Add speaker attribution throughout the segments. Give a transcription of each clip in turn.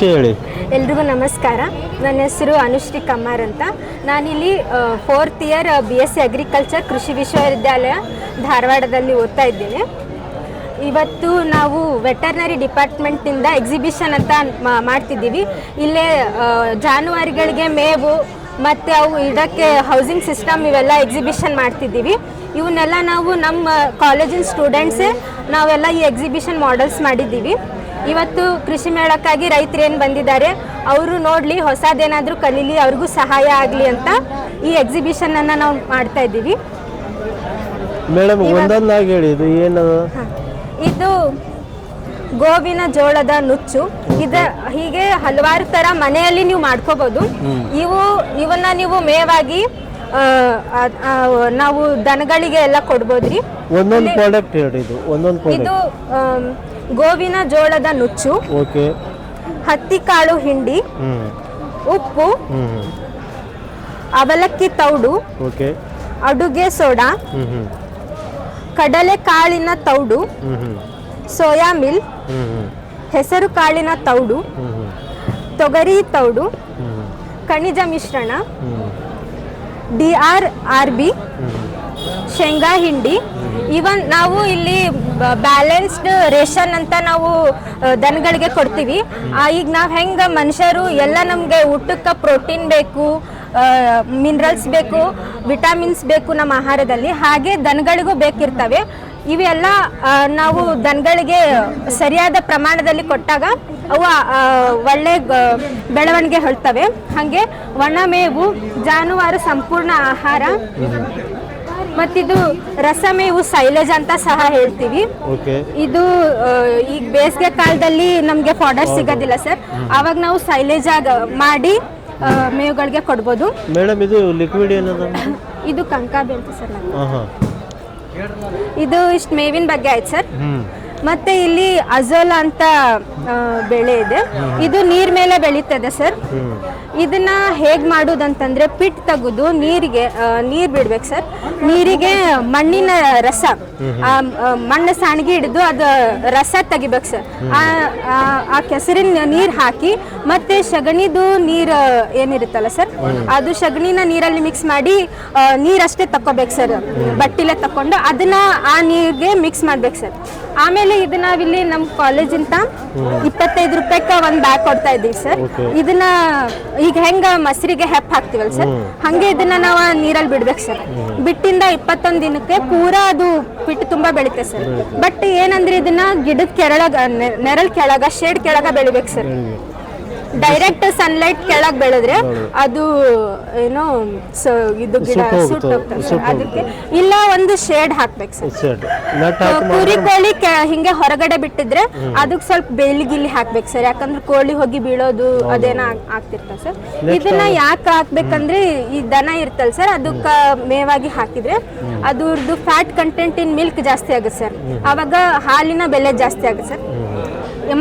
Speaker 1: ಹೇಳಿ.
Speaker 2: ಎಲ್ರಿಗೂ ನಮಸ್ಕಾರ. ನನ್ನ ಹೆಸರು ಅನುಶ್ರೀ ಕಮ್ಮಾರ್ ಅಂತ. ನಾನಿಲ್ಲಿ fourth year B S C agriculture ಕೃಷಿ ವಿಶ್ವವಿದ್ಯಾಲಯ ಧಾರವಾಡದಲ್ಲಿ ಓದ್ತಾ ಇದ್ದೀನಿ. ಇವತ್ತು ನಾವು ವೆಟರ್ನರಿ ಡಿಪಾರ್ಟ್ಮೆಂಟಿಂದ ಎಕ್ಸಿಬಿಷನ್ ಅಂತ ಮಾಡ್ತಿದ್ದೀವಿ. ಇಲ್ಲೇ ಜಾನುವಾರುಗಳಿಗೆ ಮೇವು ಮತ್ತು ಅವು ಇಡೋಕ್ಕೆ ಹೌಸಿಂಗ್ ಸಿಸ್ಟಮ್ ಇವೆಲ್ಲ ಎಕ್ಸಿಬಿಷನ್ ಮಾಡ್ತಿದ್ದೀವಿ. ಇವನ್ನೆಲ್ಲ ನಾವು ನಮ್ಮ ಕಾಲೇಜಿನ ಸ್ಟೂಡೆಂಟ್ಸೇ ನಾವೆಲ್ಲ ಈ ಎಕ್ಸಿಬಿಷನ್ ಮಾಡೆಲ್ಸ್ ಮಾಡಿದ್ದೀವಿ. ಇವತ್ತು ಕೃಷಿ ಮೇಳಕ್ಕಾಗಿ ರೈತರು ಏನು ಬಂದಿದ್ದಾರೆ ಅವರು ನೋಡಲಿ ಹೊಸದೇನಾದರೂ ಕಲೀಲಿ ಅವ್ರಿಗೂ ಸಹಾಯ ಆಗಲಿ ಅಂತ ಈ ಎಕ್ಸಿಬಿಷನನ್ನು ನಾವು ಮಾಡ್ತಾ ಇದ್ದೀವಿ.
Speaker 1: ಮೇಡಮ್ ಒಂದೊಂದಾಗಿ ಹೇಳಿ ಇದು ಏನದು?
Speaker 2: ಇದು ಗೋವಿನ ಜೋಳದ ನುಚ್ಚು. ಇದ ಹೀಗೆ ಹಲವಾರು ತರ ಮನೆಯಲ್ಲಿ ನೀವು ಮಾಡ್ಕೋಬಹುದು ಇವು ಇವನ್ನ ನೀವು ಮೇವಾಗಿ ನಾವು ದನಗಳಿಗೆ ಎಲ್ಲ ಕೊಡ್ಬೋದ್ರಿ?
Speaker 1: ಒಂದೊಂದು ಪ್ರಾಡಕ್ಟ್ ಹೇಳಿ ಇದು ಒಂದೊಂದು
Speaker 2: ಇದು ಆಮ್, ಗೋವಿನ ಜೋಳದ ನುಚ್ಚು
Speaker 1: ಓಕೆ.
Speaker 2: ಹತ್ತಿ ಕಾಳು ಹಿಂಡಿ
Speaker 1: ಹ್ಞೂ
Speaker 2: ಉಪ್ಪು
Speaker 1: ಹ್ಞೂ
Speaker 2: ಅವಲಕ್ಕಿ ತೌಡು
Speaker 1: ಓಕೆ.
Speaker 2: ಅಡುಗೆ ಸೋಡಾ
Speaker 1: ಹ್ಞೂ ಹ್ಞೂ
Speaker 2: ಕಡಲೆ ಕಾಳಿನ ತೌಡು
Speaker 1: ಹ್ಞೂ ಹ್ಞೂ
Speaker 2: ಸೋಯಾ ಮಿಲ್
Speaker 1: ಹ್ಞೂ
Speaker 2: ಹೆಸರು ಕಾಳಿನ ತೌಡು
Speaker 1: ಹ್ಞೂ ಹ್ಞೂ
Speaker 2: ತೊಗರಿ ತೌಡು
Speaker 1: ಹ್ಞೂ
Speaker 2: ಖನಿಜ ಮಿಶ್ರಣ
Speaker 1: ಹ್ಞೂ
Speaker 2: ಡಿ ಆರ್ ಆರ್ ಬಿ, ಶೇಂಗಾ ಹಿಂಡಿ. ಇವನ್ ನಾವು ಇಲ್ಲಿ ಬ್ಯಾಲೆನ್ಸ್ಡ್ ರೇಷನ್ ಅಂತ ನಾವು ದನಗಳಿಗೆ ಕೊಡ್ತೀವಿ. ಈಗ ನಾವು ಹೆಂಗೆ ಮನುಷ್ಯರು ಎಲ್ಲ ನಮಗೆ ಊಟಕ್ಕೆ ಪ್ರೋಟೀನ್ ಬೇಕು ಮಿನರಲ್ಸ್ ಬೇಕು ವಿಟಮಿನ್ಸ್ ಬೇಕು ನಮ್ಮ ಆಹಾರದಲ್ಲಿ, ಹಾಗೆ ದನಗಳಿಗೂ ಬೇಕಿರ್ತವೆ. ಇವೆಲ್ಲ ನಾವು ದನಗಳಿಗೆ ಸರಿಯಾದ ಪ್ರಮಾಣದಲ್ಲಿ ಕೊಟ್ಟಾಗ ಅವು ಒಳ್ಳೆ ಬೆಳವಣಿಗೆ ಹೊಳ್ತವೆ. ಹಾಗೆ ಒಣ ಮೇವು ಜಾನುವಾರು ಸಂಪೂರ್ಣ ಆಹಾರ. ಮತ್ತಿದು ರಸಮೇವು ಸೈಲೇಜ್ ಅಂತ ಸಹ ಹೇಳ್ತೀವಿ. ಇದು ಈಗ ಬೇಸಿಗೆ ಕಾಲದಲ್ಲಿ ನಮಗೆ ಫಾಡರ್ ಸಿಗೋದಿಲ್ಲ ಸರ್. ಅವಾಗ ನಾವು ಸೈಲೇಜ್ ಆಗ ಮಾಡಿ ಮೇವುಗಳಿಗೆ ಕೊಡ್ಬೋದು.
Speaker 1: ಮೇಡಮ್ ಇದು ಲಿಕ್ವಿಡ್ ಏನದ?
Speaker 2: ಇದು ಕಂಕಾಬಿ ಅಂತ ಸರ್ ಇದು ಇಷ್ಟು ಮೇವಿನ ಬಗ್ಗೆ ಆಯ್ತು ಸರ್. ಮತ್ತೆ ಇಲ್ಲಿ ಅಜೋಲ ಅಂತ ಆ, ಬೆಳೆ ಇದೆ. ಇದು ನೀರ್ ಮೇಲೆ ಬೆಳೀತದೆ ಸರ್. ಇದನ್ನ ಹೇಗ್ ಮಾಡುದಂತಂದ್ರೆ ಪಿಟ್ ತೆಗೆದು ನೀರಿಗೆ ಆ, ನೀರ್ ಬಿಡ್ಬೇಕು ಸರ್. ನೀರಿಗೆ ಮಣ್ಣಿನ ರಸ ಆ, ಆ, ಮಣ್ಣು ಸಾಣಿಗೆ ಹಿಡಿದು ಅದು ರಸ ತೆಗಿಬೇಕು ಸರ್. ಆ ಆ- ಆ ಕೆಸರಿನ ನೀರ್ ಹಾಕಿ ಮತ್ತೆ ಸಗಣಿದು ನೀರ್ ಏನಿರುತ್ತಲ್ಲ ಸರ್ ಅದು ಸಗಣಿನ ನೀರಲ್ಲಿ ಮಿಕ್ಸ್ ಮಾಡಿ ಆ, ನೀರಷ್ಟೇ ತಕೋಬೇಕು ಸರ್. ಬಟ್ಟಿಲೆ ತಕೊಂಡು ಅದನ್ನ ಆ ನೀರಿಗೆ ಮಿಕ್ಸ್ ಮಾಡ್ಬೇಕು ಸರ್. ಆಮೇಲೆ ಇದು ನಾವಿಲ್ಲಿ ನಮ್ಮ ಕಾಲೇಜಿಂದ ಇಪ್ಪತ್ತೈದು ರೂಪಾಯಿಕ ಒಂದ್ ಬ್ಯಾಗ್ ಕೊಡ್ತಾ ಇದೀವಿ ಸರ್. ಇದನ್ನ ಈಗ ಹೆಂಗ ಮಸರಿಗೆ ಹೆಪ್ ಹಾಕ್ತಿವಲ್ ಸರ್? ಹಂಗೆ ಇದನ್ನ ನಾವು ನೀರಲ್ಲಿ ಬಿಡ್ಬೇಕು ಸರ್. ಬಿಟ್ಟಿಂದ ಇಪ್ಪತ್ತೊಂದ್ ದಿನಕ್ಕೆ ಪೂರಾ ಅದು ಬಿಟ್ಟು ತುಂಬಾ ಬೆಳಿತೆ ಸರ್. ಬಟ್ ಏನಂದ್ರೆ ಇದನ್ನ ಗಿಡದ ಕೆಳಗ ನೆರಳ್ ಕೆಳಗ ಶೇಡ್ ಕೆಳಗ ಬೆಳಿಬೇಕು ಸರ್. ಡೈರೆಕ್ಟ್ ಸನ್ಲೈಟ್ ಕೆಳಗ್ ಬೆಳೆದ್ರೆ ಅದು ಏನೋ ಸ- ಇದು ಗಿಡ
Speaker 1: ಸುಟ್ಟು
Speaker 2: ಹೋಗ್ತದೆ ಅದಕ್ಕೆ ಇಲ್ಲ ಒಂದು ಶೇಡ್ ಹಾಕ್ಬೇಕು ಸರ್. ಕುರಿ ಕೋಳಿ ಹಿಂಗೆ ಹೊರಗಡೆ ಬಿಟ್ಟಿದ್ರೆ ಅದಕ್ಕೆ ಸ್ವಲ್ಪ ಬೇಲಿ ಗಿಲ್ಲಿ ಹಾಕ್ಬೇಕು ಸರ್. ಯಾಕಂದ್ರೆ ಕೋಳಿ ಹೋಗಿ ಬೀಳೋದು ಅದೇನ ಆಗ್ತಿರ್ತಾವ ಸರ್. ಇದನ್ನ ಯಾಕೆ ಹಾಕ್ಬೇಕಂದ್ರೆ ಈ ದನ ಇರ್ತಲ್ಲ ಸರ್ ಅದಕ್ಕ ಮೇವಾಗಿ ಹಾಕಿದ್ರೆ ಅದ್ರದ್ದು ಫ್ಯಾಟ್ ಕಂಟೆಂಟ್ ಇನ್ ಮಿಲ್ಕ್ ಜಾಸ್ತಿ ಆಗುತ್ತೆ ಸರ್. ಅವಾಗ ಹಾಲಿನ ಬೆಲೆ ಜಾಸ್ತಿ ಆಗುತ್ತೆ ಸರ್.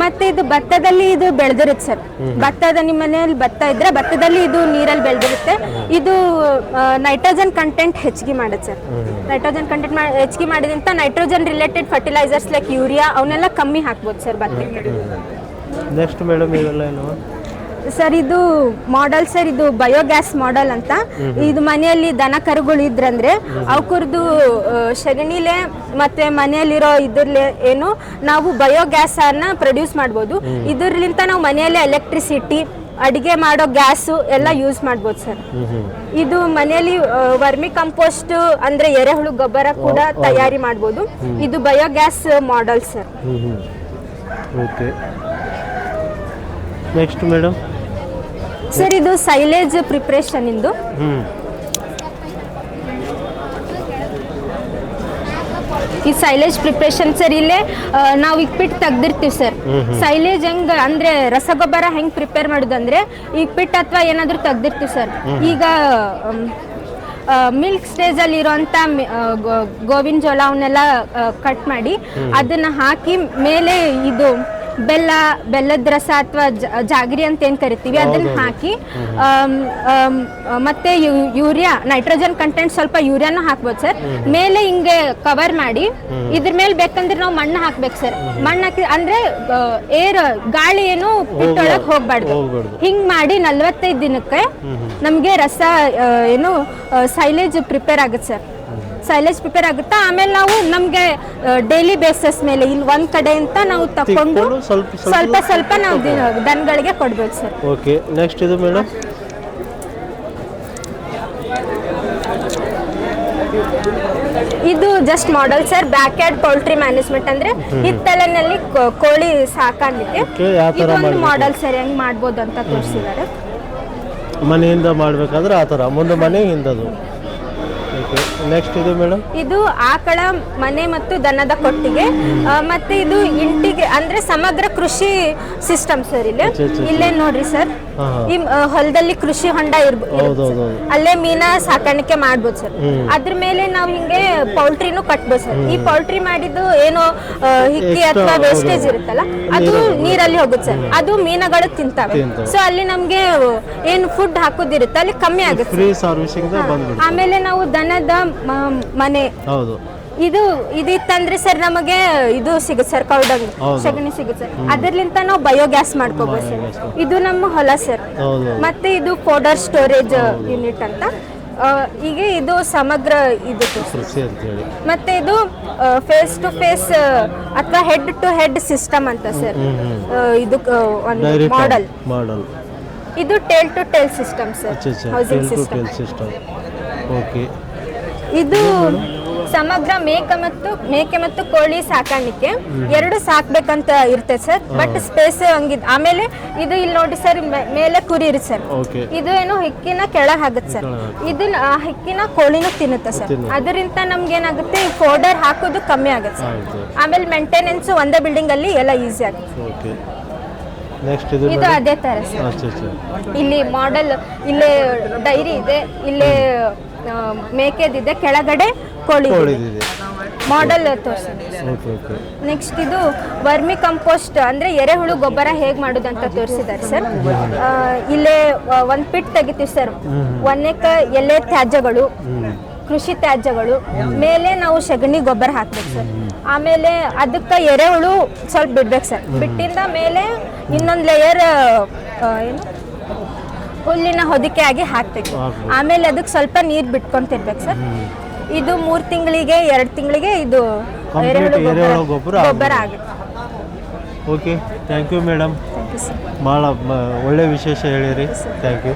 Speaker 2: ಮತ್ತೆ ಇದು ಭತ್ತದಲ್ಲಿ ಇದು ಬೆಳೆದಿರುತ್ತೆ ಸರ್. ಭತ್ತದ ನಿಮ್ಮ ಮನೆಯಲ್ಲಿ ಭತ್ತ ಇದ್ರೆ ಭತ್ತದಲ್ಲಿ ಇದು ನೀರಲ್ಲಿ ಬೆಳೆದಿರುತ್ತೆ. ಇದು ನೈಟ್ರೋಜನ್ ಕಂಟೆಂಟ್ ಹೆಚ್ಚಿಗೆ ಮಾಡುತ್ತೆ ಸರ್. ನೈಟ್ರೋಜನ್ ಕಂಟೆಂಟ್ ಹೆಚ್ಚಿಗೆ ಮಾಡಿದಂತ nitrogen related fertilisers like urea ಅವನ್ನೆಲ್ಲ ಕಮ್ಮಿ ಹಾಕ್ಬೋದು ಸರ್ ಭತ್ತ
Speaker 1: ನೆಕ್ಸ್ಟ್ ಮೇಡಮ್ ಇವೆಲ್ಲ ಏನು?
Speaker 2: ಸರ್ ಇದು ಮಾಡೆಲ್ ಸರ್ ಇದು ಬಯೋಗ್ಯಾಸ್ ಮಾಡೆಲ್ ಅಂತ. ಇದು ಮನೆಯಲ್ಲಿ ದನ ಕರುಗಳು ಇದ್ರಂದ್ರೆ ಅವಕುರ್ದು ಸಗಣಿಲೆ ಮತ್ತೆ ಮನೆಯಲ್ಲಿರೋ ಇದ್ರಲೆ ಏನು ನಾವು ಬಯೋಗ್ಯಾಸ್ ಅನ್ನ ಪ್ರೊಡ್ಯೂಸ್ ಮಾಡ್ಬೋದು. ಇದರ್ಲಿಂತ ನಾವು ಮನೆಯಲ್ಲೇ ಎಲೆಕ್ಟ್ರಿಸಿಟಿ ಅಡಿಗೆ ಮಾಡೋ ಗ್ಯಾಸು ಎಲ್ಲ ಯೂಸ್ ಮಾಡ್ಬೋದು ಸರ್. ಇದು ಮನೆಯಲ್ಲಿ ವರ್ಮಿ ಕಂಪೋಸ್ಟ್ ಅಂದ್ರೆ ಎರೆಹುಳು ಗೊಬ್ಬರ ಕೂಡ ತಯಾರಿ ಮಾಡ್ಬೋದು. ಇದು biogas model sir.
Speaker 1: Okay next madam
Speaker 2: sir ಇದು ಸೈಲೇಜ್ ಪ್ರಿಪ್ರೇಷನ್ ಇಂದು ಈ ಸೈಲೇಜ್ ಪ್ರಿಪ್ರೇಷನ್ ಸರ್ ಇಲ್ಲೇ ನಾವು ಇಕ್ಬಿಟ್ಟು ತೆಗ್ದಿರ್ತೀವಿ ಸರ್. ಸೈಲೇಜ್ ಹೆಂಗ್ ಅಂದ್ರೆ ರಸಗೊಬ್ಬರ ಹೆಂಗ್ ಪ್ರಿಪೇರ್ ಮಾಡೋದಂದ್ರೆ ಇಕ್ಪಿಟ್ ಅಥವಾ ಏನಾದ್ರೂ ತೆಗ್ದಿರ್ತೀವಿ ಸರ್. ಈಗ ಮಿಲ್ಕ್ ಸ್ಟೇಜ್ ಅಲ್ಲಿ ಇರುವಂತ ಗೋವಿನ ಜೋಳ ಅವನ್ನೆಲ್ಲ ಕಟ್ ಮಾಡಿ ಅದನ್ನ ಹಾಕಿ ಮೇಲೆ ಇದು ಬೆಲ್ಲ ಬೆಲ್ಲದ ರಸ ಅಥವಾ ಜಾಗರಿ ಅಂತ ಏನ್ ಕರಿತೀವಿ ಅದನ್ನ ಹಾಕಿ ಮತ್ತೆ ಯೂರಿಯಾ ನೈಟ್ರೋಜನ್ ಕಂಟೆಂಟ್ ಸ್ವಲ್ಪ ಯೂರಿಯಾನು ಹಾಕ್ಬೋದು ಸರ್. ಮೇಲೆ ಹಿಂಗೆ ಕವರ್ ಮಾಡಿ ಇದ್ರ ಮೇಲೆ ಬೇಕಂದ್ರೆ ನಾವು ಮಣ್ಣು ಹಾಕ್ಬೇಕು ಸರ್. ಮಣ್ಣು ಹಾಕಿ ಅಂದ್ರೆ ಏರ್ ಗಾಳಿ ಏನು ಪಿಟ್ಟೊಳಗೆ ಹೋಗ್ಬಾರ್ದು. ಹಿಂಗ್ ಮಾಡಿ ನಲ್ವತ್ತೈದು ದಿನಕ್ಕೆ ನಮಗೆ ರಸ ಏನು ಸೈಲೇಜ್ ಪ್ರಿಪೇರ್ ಆಗುತ್ತೆ ಸರ್. ಸೈಲೇಜ್ ಪ್ರಿಪೇರ್ ಆಗುತ್ತಾ? ಆಮೇಲೆ ನಾವು ನಮಗೆ ಡೈಲಿ ಬೇಸಸ್ ಮೇಲೆ ಇಲ್ಲಿ ಒಂದ್ ಕಡೆ ಅಂತ ನಾವು ತಕೊಂಡು
Speaker 1: ಸ್ವಲ್ಪ ಸ್ವಲ್ಪ
Speaker 2: ನಾವು ದನಗಳಿಗೆ ಕೊಡ್ಬೇಕು ಸರ್.
Speaker 1: ಓಕೆ ನೆಕ್ಸ್ಟ್ ಇದು ಮೇಡಮ್.
Speaker 2: ಇದು just model sir back yard poultry management ಅಂದ್ರೆ ಹಿತ್ತಲಿನಲ್ಲಿ ಕೋಳಿ ಸಾಕಾಣಿಕೆ.
Speaker 1: ಮಾಡಲ್
Speaker 2: ಇದೊಂದು? ಮಾಡೆಲ್ ಸರ್ ಹೆಂಗ್ ಮಾಡ್ಬೋದು ಅಂತ ತೋರಿಸಿದ್ದಾರೆ.
Speaker 1: ಮನೆಯಿಂದ ಮಾಡಬೇಕಾದ್ರೆ ಆ ಥರ ಮುಂದೆ ಮನೆ ಹಿಂದದು ಓಕೆ. ನೆಕ್ಸ್ಟ್ ಇದು ಮೇಡಮ್?
Speaker 2: ಇದು ಆಕಳ ಮನೆ ಮತ್ತು ದನದ ಕೊಟ್ಟಿಗೆ. ಆ, ಮತ್ತೆ ಇದು ಇಂಟಿಗೆ ಅಂದ್ರೆ ಸಮಗ್ರ ಕೃಷಿ ಸಿಸ್ಟಮ್ ಸರ್ ಇಲ್ಲಿ.
Speaker 1: ಅಚ್ಚಾ, ಅಚ್ಚಾ,
Speaker 2: ಇಲ್ಲೇ ನೋಡ್ರಿ ಸರ್.
Speaker 1: ಹಾ, ಹಾ.
Speaker 2: ಈ ಆ, ಹೊಲದಲ್ಲಿ ಕೃಷಿ ಹೊಂಡ ಇರ್ಬೋದು
Speaker 1: ಹೌದು,
Speaker 2: ಸರ್.
Speaker 1: ಹೌದು, ಹೌದು.
Speaker 2: ಅಲ್ಲೇ ಮೀನ ಸಾಕಾಣಿಕೆ ಮಾಡ್ಬೋದು ಸರ್.
Speaker 1: ಹ್ಮ್.
Speaker 2: ಅದ್ರ ಮೇಲೆ ನಾವು ಹಿಂಗೆ ಪೌಲ್ಟ್ರಿನೂ ಕಟ್ಬೋದು ಸರ್. ಈ ಪೌಲ್ಟ್ರಿ ಮಾಡಿದ್ದು ಏನು ಆ, ಹಿಕ್ಕಿ
Speaker 1: Extra,
Speaker 2: ಅಥವಾ ವೇಸ್ಟೇಜ್. ಇರುತ್ತಲ್ಲ ಅದು
Speaker 1: ನೀರಲ್ಲಿ-
Speaker 2: ಹೋಗುತ್ತೆ ಸರ್. ಅದು ಮೀನಗಳು ತಿಂತಾವೆ.
Speaker 1: ತಿಂತಾವೆ.
Speaker 2: ಸೊ ಅಲ್ಲಿ ನಮ್ಗೆ ಏನು ಫುಡ್ ಹಾಕೋದಿರುತ್ತೆ ಅಲ್ಲಿ ಕಮ್ಮಿ ಆಗುತ್ತೆ
Speaker 1: ಫ್ರೀ ಸರ್ವಿಸಿಂಗ್ ಬಂದ್ಬಿಡ್ತು
Speaker 2: ಆಮೇಲೆ ನಾವು ದನದ ಮನೆ.
Speaker 1: ಹೌದು.
Speaker 2: ಇದು ಇದಿತ್ತಂದ್ರೆ ಸರ್ ನಮಗೆ ಇದು ಸಿಗುತ್ತೆ ಸರ್ ಕೌಡಂಗ್. ಸಗಣಿ ಸಿಗುತ್ತೆ ಸರ್. ಅದರ್ಲಿಂತ ನಾವು ಬಯೋಗ್ಯಾಸ್ ಮಾಡ್ಕೋಬಹುದು ಸರ್. ಇದು ನಮ್ಮ ಹೊಲ ಸರ್. ಮತ್ತೆ ಇದು ಪೌಡರ್ ಸ್ಟೋರೇಜ್ ಯೂನಿಟ್ ಅಂತ. ಈಗ ಇದು ಸಮಗ್ರ ಇದು ಮತ್ತೆ ಇದು ಫೇಸ್ ಟು ಫೇಸ್ ಅಥವಾ ಹೆಡ್ ಟು ಹೆಡ್ ಸಿಸ್ಟಮ್ ಅಂತ ಸರ್. ಇದು ಒಂದು ಮಾಡೆಲ್
Speaker 1: ಮಾಡಲ್
Speaker 2: ಇದು tail to tail system sir. Housing system
Speaker 1: system okay
Speaker 2: ಇದು ಸಮಗ್ರ ಮೇಕೆ ಮತ್ತು ಮೇಕೆ ಮತ್ತು ಕೋಳಿ ಸಾಕಾಣಿಕೆ. ಎರಡು ಸಾಕ್ಬೇಕಂತ ಇರುತ್ತೆ ಸರ್ ಬಟ್ ಸ್ಪೇಸ್ ಹಂಗಿದ್ ಆಮೇಲೆ ಇದು ಇಲ್ಲಿ ನೋಡಿ ಸರ್ ಮೇಲೆ ಕುರಿ ಇರುತ್ತೆ ಸರ್. ಇದು ಏನು ಹಿಕ್ಕಿನ ಕೆಳಗೆ ಆಗುತ್ತೆ ಸರ್ ಇದು ಹಿಕ್ಕಿನ ಕೋಳಿನೂ ತಿನ್ನುತ್ತೆ ಸರ್. ಅದರಿಂದ ನಮ್ಗೆ ಏನಾಗುತ್ತೆ ಫೋಡರ್ ಹಾಕೋದು ಕಮ್ಮಿ ಆಗುತ್ತೆ ಸರ್. ಆಮೇಲೆ ಮೇಂಟೆನೆನ್ಸ್ ಒಂದೇ ಬಿಲ್ಡಿಂಗ್ ಅಲ್ಲಿ ಎಲ್ಲ ಈಸಿ ಆಗುತ್ತೆ
Speaker 1: ಇದು
Speaker 2: ಇದು ಅದೇ ತರ ಸರ್. ಇಲ್ಲಿ ಮಾಡೆಲ್ ಇಲ್ಲೇ ಡೈರಿ ಇದೆ ಇಲ್ಲೇ ಮೇಕೆದಿದೆ ಕೆಳಗಡೆ ಕೋಳಿ
Speaker 1: ಕೋಳಿದಿದೆ.
Speaker 2: ಮಾಡೆಲ್ ತೋರಿಸಿ
Speaker 1: ಓಕೆ ಓಕೆ
Speaker 2: ನೆಕ್ಸ್ಟ್ ಇದು ವರ್ಮಿ ಕಂಪೋಸ್ಟ್ ಅಂದ್ರೆ ಎರೆಹುಳು ಗೊಬ್ಬರ ಹೇಗೆ ಮಾಡೋದಂತ ತೋರಿಸಿದ್ದಾರೆ ಸರ್ ಆ, ಇಲ್ಲೇ ಒಂದು ಪಿಟ್ ತೆಗಿತೀವಿ ಸರ್ ಒಂದೇಕ ಎಲೆ ತ್ಯಾಜ್ಯಗಳು ಕೃಷಿ ತ್ಯಾಜ್ಯಗಳು ಮೇಲೆ ನಾವು ಸಗಣಿ ಗೊಬ್ಬರ ಹಾಕ್ಬೇಕು ಸರ್ ಆಮೇಲೆ ಅದಕ್ಕೆ ಎರೆಹುಳು ಸ್ವಲ್ಪ ಬಿಡ್ಬೇಕು ಸರ್ ಬಿಟ್ಟಿಂದ ಮೇಲೆ ಇನ್ನೊಂದು ಲೇಯರ್ ಏನು? ಹುಲ್ಲಿನ ಹೊದಿಕೆ ಆಗಿ ಹಾಕ್ಬೇಕು. ಆಮೇಲೆ ಅದಕ್ಕೆ ಸ್ವಲ್ಪ ನೀರು ಬಿಟ್ಕೊಂತಿರ್ಬೇಕು ಸರ್. ಇದು ಮೂರು ತಿಂಗಳಿಗೆ ಎರಡು ತಿಂಗಳಿಗೆ ಇದು ಎರೆಹುಳು
Speaker 1: ಗೊಬ್ಬರ
Speaker 2: ಆಗುತ್ತೆ.
Speaker 1: ಓಕೆ ಥ್ಯಾಂಕ್ ಯು ಮೇಡಮ್ ಭಾಳ ಒಳ್ಳೆ ವಿಶೇಷ ಹೇಳಿರಿ. Thank you